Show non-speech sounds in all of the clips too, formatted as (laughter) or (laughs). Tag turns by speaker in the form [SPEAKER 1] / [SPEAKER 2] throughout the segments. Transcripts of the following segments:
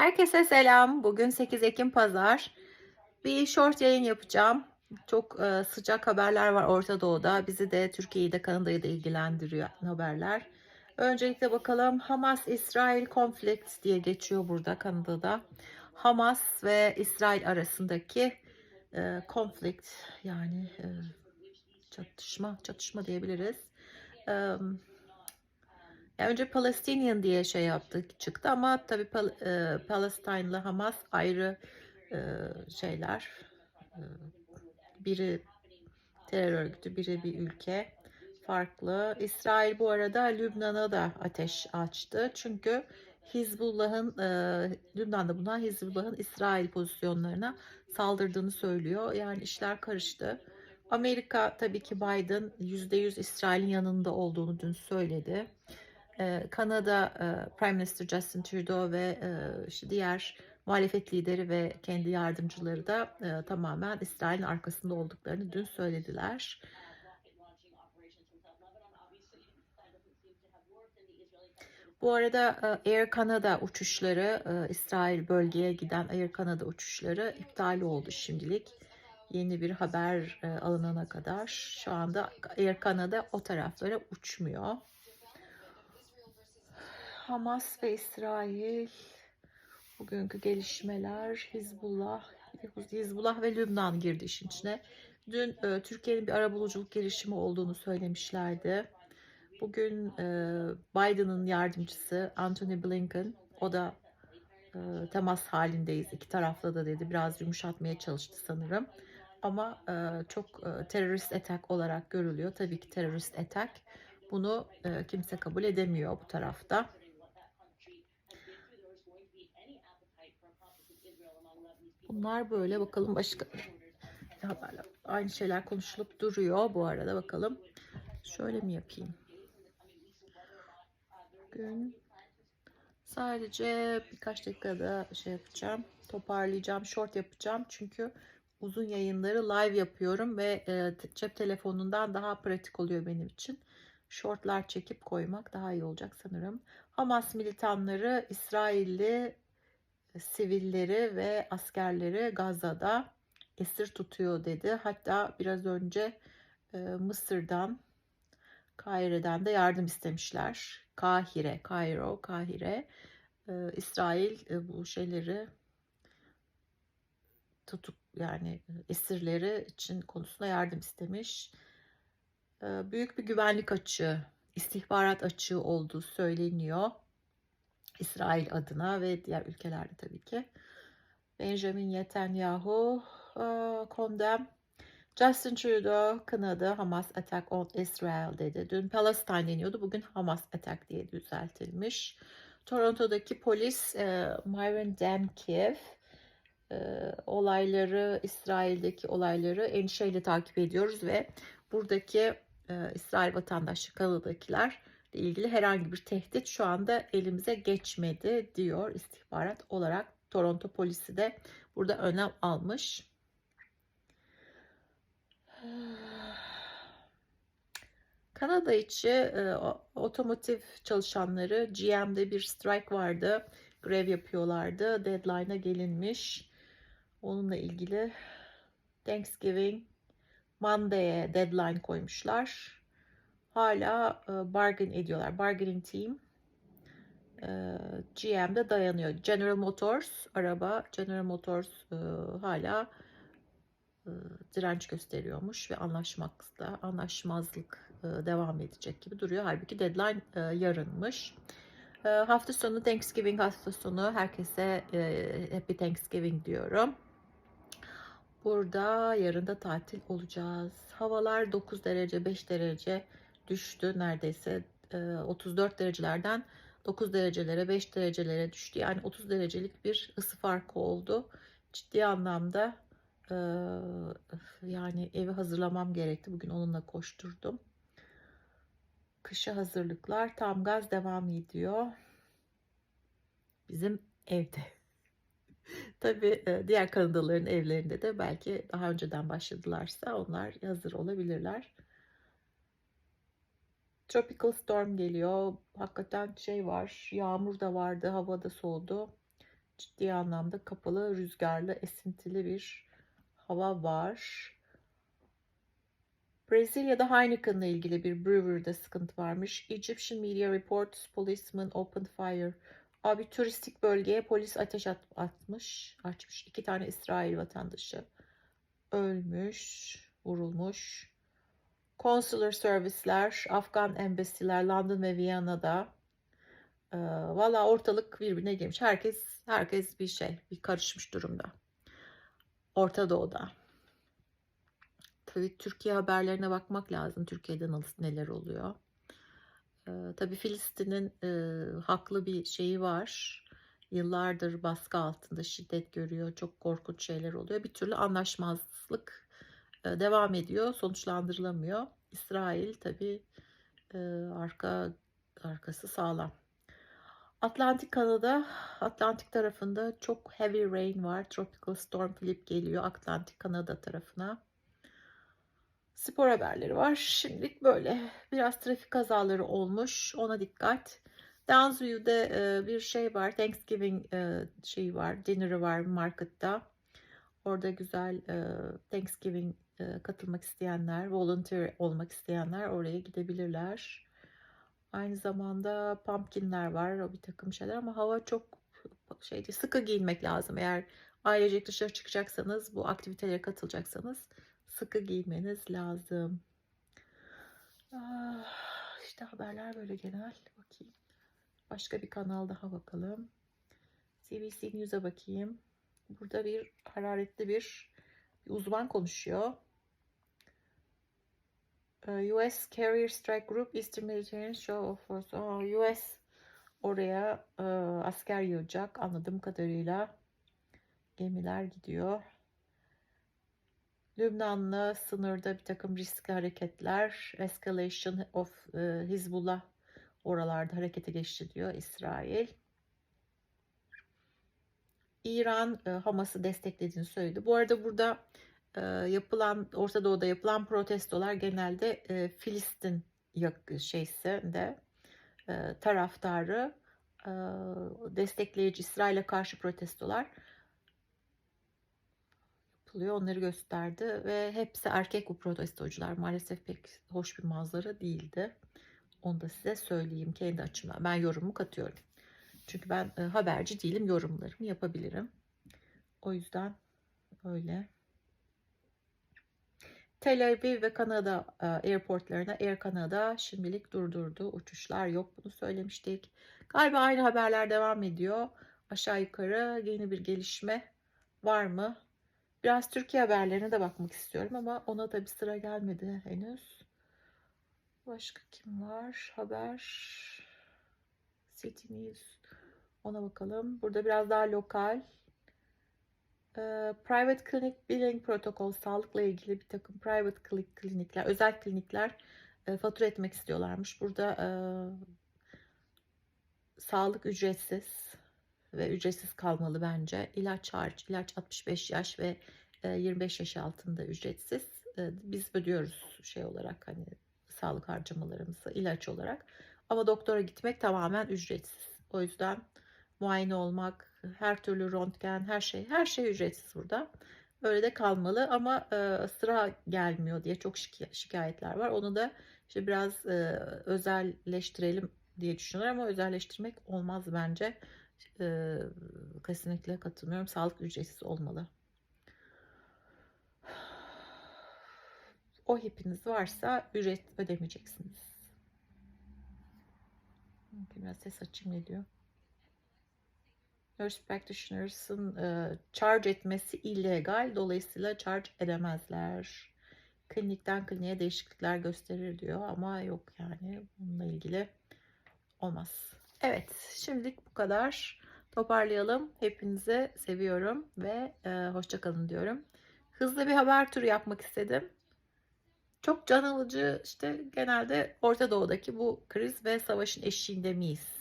[SPEAKER 1] Herkese selam. Bugün 8 Ekim Pazar. Bir short yayın yapacağım. Çok e, sıcak haberler var Orta Doğu'da. Bizi de Türkiye'yi de Kanada'yı da ilgilendiriyor haberler. Öncelikle bakalım Hamas-İsrail konflikt diye geçiyor burada Kanada'da. Hamas ve İsrail arasındaki e, konflikt yani e, çatışma çatışma diyebiliriz. E, önce Palestinian diye şey yaptık çıktı ama tabii Pal e, Palestine'la Hamas ayrı e, şeyler. E, biri terör örgütü, biri bir ülke. Farklı. İsrail bu arada Lübnan'a da ateş açtı. Çünkü Hizbullah'ın e, Lübnan'da bulunan Hizbullah'ın İsrail pozisyonlarına saldırdığını söylüyor. Yani işler karıştı. Amerika tabii ki Biden %100 İsrail'in yanında olduğunu dün söyledi. Ee, Kanada e, Prime Minister Justin Trudeau ve e, işte diğer muhalefet lideri ve kendi yardımcıları da e, tamamen İsrail'in arkasında olduklarını dün söylediler. Bu arada Air Canada uçuşları, İsrail bölgeye giden Air Canada uçuşları iptal oldu şimdilik. Yeni bir haber alınana kadar şu anda Air Canada o taraflara uçmuyor. Hamas ve İsrail bugünkü gelişmeler Hizbullah Hizbullah ve Lübnan girdi işin içine. Dün e, Türkiye'nin bir arabuluculuk girişimi olduğunu söylemişlerdi. Bugün e, Biden'ın yardımcısı Anthony Blinken o da e, temas halindeyiz iki tarafla da dedi. Biraz yumuşatmaya çalıştı sanırım. Ama e, çok e, terörist atak olarak görülüyor. Tabii ki terörist atak. Bunu e, kimse kabul edemiyor bu tarafta. Bunlar böyle bakalım başka haberler. Aynı şeyler konuşulup duruyor bu arada bakalım. Şöyle mi yapayım? Bugün sadece birkaç dakikada şey yapacağım. Toparlayacağım, short yapacağım. Çünkü uzun yayınları live yapıyorum ve e, cep telefonundan daha pratik oluyor benim için. Shortlar çekip koymak daha iyi olacak sanırım. Hamas militanları İsrailli sivilleri ve askerleri Gazze'da esir tutuyor dedi. Hatta biraz önce e, Mısır'dan, Kahire'den de yardım istemişler. Kahire, Kairo, Kahire. E, İsrail e, bu şeyleri tutup yani esirleri için konusunda yardım istemiş. Büyük bir güvenlik açığı, istihbarat açığı olduğu söyleniyor. İsrail adına ve diğer ülkelerde tabii ki. Benjamin Netanyahu condemn. Justin Trudeau kınadı Hamas attack on Israel dedi. Dün Palestine deniyordu. Bugün Hamas attack diye düzeltilmiş. Toronto'daki polis e, Myron Demkiv e, olayları, İsrail'deki olayları endişeyle takip ediyoruz ve buradaki e, İsrail vatandaşı Kanada'dakiler ile ilgili herhangi bir tehdit şu anda elimize geçmedi diyor istihbarat olarak. Toronto polisi de burada önem almış. Kanada içi e, otomotiv çalışanları GM'de bir strike vardı. Grev yapıyorlardı. Deadline'a gelinmiş. Onunla ilgili Thanksgiving Monday'e deadline koymuşlar hala e, bargain ediyorlar. Bargaining team e, GM'de dayanıyor. General Motors araba General Motors e, hala direnç gösteriyormuş ve anlaşmakta anlaşmazlık devam edecek gibi duruyor. Halbuki deadline yarınmış. Hafta sonu Thanksgiving hafta sonu herkese Happy Thanksgiving diyorum. Burada yarın da tatil olacağız. Havalar 9 derece 5 derece düştü neredeyse 34 derecelerden 9 derecelere 5 derecelere düştü. Yani 30 derecelik bir ısı farkı oldu. Ciddi anlamda yani evi hazırlamam gerekti. Bugün onunla koşturdum. Kışa hazırlıklar tam gaz devam ediyor. Bizim evde. (laughs) Tabii diğer Kanadalıların evlerinde de belki daha önceden başladılarsa onlar hazır olabilirler. Tropical Storm geliyor. Hakikaten şey var. Yağmur da vardı. Hava da soğudu. ciddi anlamda kapalı, rüzgarlı, esintili bir hava var. Brezilya'da Heineken'la ilgili bir brewery'de sıkıntı varmış. Egyptian media reports policemen opened fire. Abi turistik bölgeye polis ateş at- atmış, açmış. İki tane İsrail vatandaşı ölmüş, vurulmuş. Consular servisler, Afgan embasiler London ve Viyana'da. Ee, Valla ortalık birbirine girmiş. Herkes herkes bir şey, bir karışmış durumda. Orta Doğu'da. Tabii Türkiye haberlerine bakmak lazım. Türkiye'de nasıl neler oluyor. Ee, tabii Filistin'in e, haklı bir şeyi var. Yıllardır baskı altında şiddet görüyor. Çok korkunç şeyler oluyor. Bir türlü anlaşmazlık e, devam ediyor. Sonuçlandırılamıyor. İsrail tabii e, arka arkası sağlam. Atlantik Kanada, Atlantik tarafında çok heavy rain var. Tropical Storm Philip geliyor Atlantik Kanada tarafına. Spor haberleri var. Şimdilik böyle. Biraz trafik kazaları olmuş. Ona dikkat. Downsview'de bir şey var. Thanksgiving şeyi var. Dinner'ı var markette. Orada güzel Thanksgiving katılmak isteyenler, volunteer olmak isteyenler oraya gidebilirler. Aynı zamanda pumpkinler var, o bir takım şeyler ama hava çok şey değil, sıkı giyinmek lazım. Eğer ailecek dışarı çıkacaksanız, bu aktivitelere katılacaksanız sıkı giyinmeniz lazım. Ah, işte haberler böyle genel. Bakayım. Başka bir kanal daha bakalım. CBC News'a bakayım. Burada bir hararetli bir, bir uzman konuşuyor. Ee, US Carrier Strike Group Eastern Mediterranean Show of Force. Aa, US oraya e, asker yığacak anladığım kadarıyla. Gemiler gidiyor. Lübnan'la sınırda bir takım riskli hareketler. Escalation of e, Hizbullah oralarda harekete geçti diyor İsrail. İran e, Hamas'ı desteklediğini söyledi. Bu arada burada yapılan Orta Doğu'da yapılan protestolar genelde e, Filistin şeysinde e, taraftarı e, destekleyici İsrail'e karşı protestolar yapılıyor. Onları gösterdi ve hepsi erkek bu protestocular. Maalesef pek hoş bir manzara değildi. Onu da size söyleyeyim kendi açımdan. Ben yorumu katıyorum. Çünkü ben e, haberci değilim. Yorumlarımı yapabilirim. O yüzden öyle. Tel Aviv ve Kanada e, airportlarına Air Canada şimdilik durdurdu. Uçuşlar yok bunu söylemiştik. Galiba aynı haberler devam ediyor. Aşağı yukarı yeni bir gelişme var mı? Biraz Türkiye haberlerine de bakmak istiyorum ama ona da bir sıra gelmedi henüz. Başka kim var? Haber. City News. Ona bakalım. Burada biraz daha lokal. Private Clinic Billing Protokol sağlıkla ilgili bir takım private klinikler, özel klinikler fatura etmek istiyorlarmış. Burada sağlık ücretsiz ve ücretsiz kalmalı bence. İlaç hariç, ilaç 65 yaş ve e, 25 yaş altında ücretsiz. Biz ödüyoruz şey olarak hani sağlık harcamalarımızı ilaç olarak. Ama doktora gitmek tamamen ücretsiz. O yüzden muayene olmak, her türlü röntgen, her şey, her şey ücretsiz burada. Öyle de kalmalı ama e, sıra gelmiyor diye çok şik- şikayetler var. Onu da işte biraz e, özelleştirelim diye düşünüyorlar ama özelleştirmek olmaz bence. E, kesinlikle katılmıyorum. Sağlık ücretsiz olmalı. O hepiniz varsa ücret ödemeyeceksiniz. Biraz ses açayım ne diyor? Nurse practitioners'ın e, charge etmesi illegal. Dolayısıyla charge edemezler. Klinikten kliniğe değişiklikler gösterir diyor ama yok yani bununla ilgili olmaz. Evet şimdilik bu kadar. Toparlayalım. Hepinize seviyorum ve e, hoşça kalın diyorum. Hızlı bir haber turu yapmak istedim. Çok can alıcı işte genelde Orta Doğu'daki bu kriz ve savaşın eşiğinde miyiz?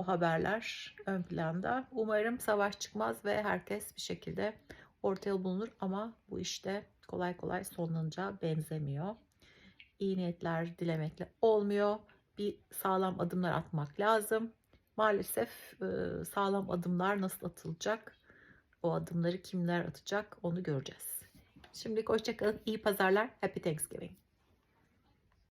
[SPEAKER 1] O haberler ön planda. Umarım savaş çıkmaz ve herkes bir şekilde orta yol bulunur ama bu işte kolay kolay sonlanacağı benzemiyor. İyi niyetler dilemekle olmuyor. Bir sağlam adımlar atmak lazım. maalesef e, sağlam adımlar nasıl atılacak? O adımları kimler atacak onu göreceğiz. Şimdilik hoşçakalın. İyi pazarlar. Happy Thanksgiving.